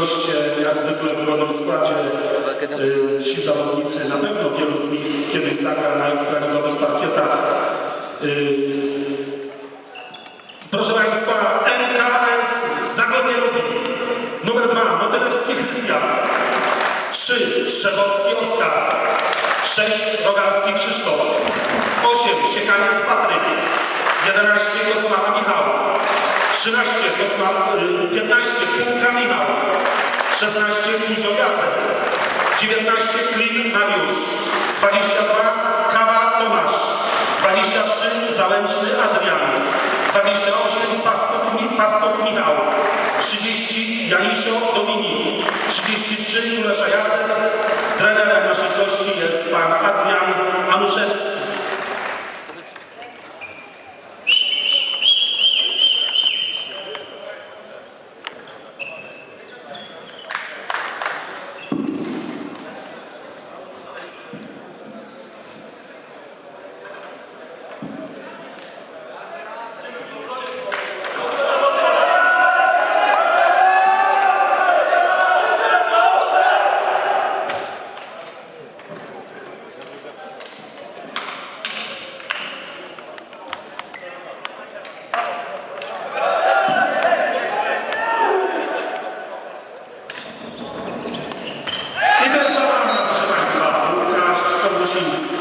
goście, jak zwykle w pełnym składzie. Y, Ci zawodnicy, na pewno wielu z nich kiedyś zagra na ekstraligowych parkietach. Y, Proszę Państwa, MKS Zagłębie Lubin. Numer dwa, Motylewski Krystian. Trzy, Trzebowski Oskar. Sześć, Rogalski Krzysztof. Osiem, Siekaniec Patryk. Jedenaście, Kosmala Michał. Trzynaście, Kosma, y, piętnaście, Półka Michał. Szesnaście, Kuzio Jacek. Dziewiętnaście, Klin Mariusz. Dwadzieścia dwa, Kawa Tomasz. 23 Zalęczny Adrian, 28 Pastok, Pastok Michał, 30 Janisio Dominik, 33 Kulesza Jacek. Trenerem naszych gości jest pan Adrian Anuszewski. I pierwsza bramka, proszę Państwa, Łukasz Kobusiński.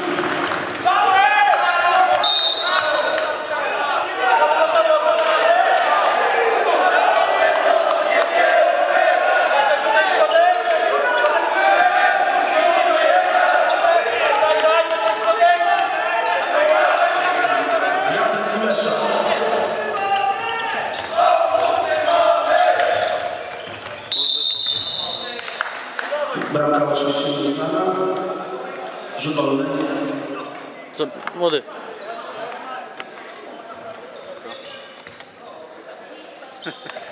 Kulesza. Bramka oczywiście nieuznana. Rzut wolny. Co, młody. A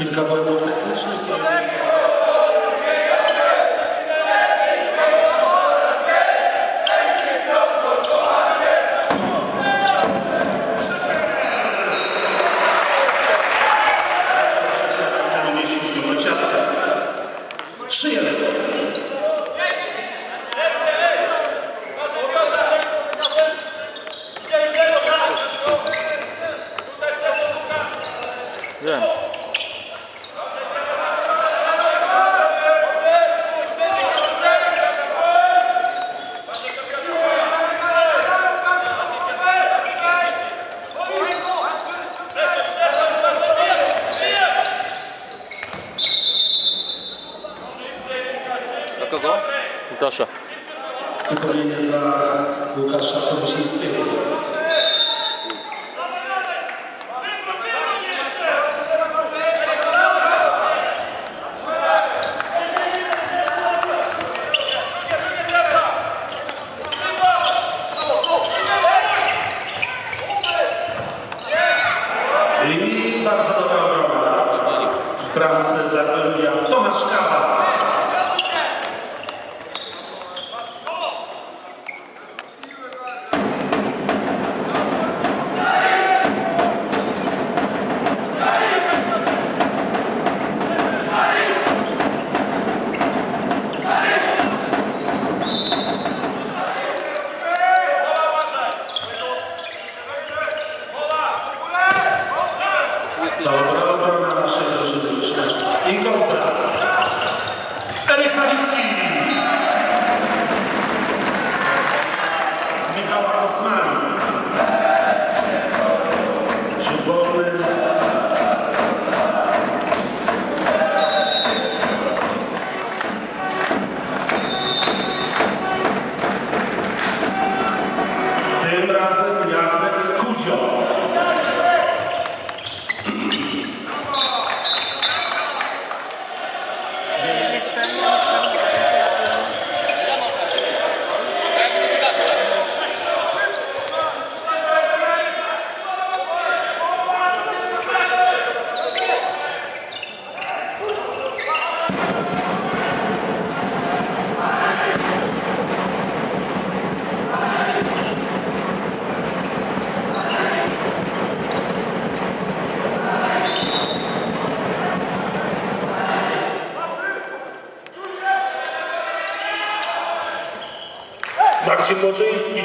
Kilka błędów technicznych. Bartosza. Wypełnienie dla Łukasza Komisińskiego. I bardzo dobra obrona. W bramce Zagłębia Marcin Młoczyński.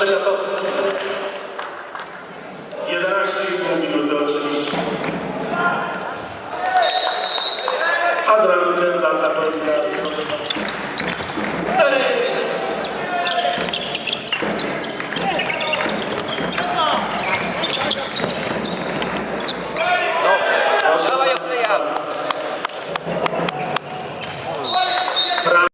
Szagatowski. 11,5 minuty oczywiście. Adrian Gęda zapewnia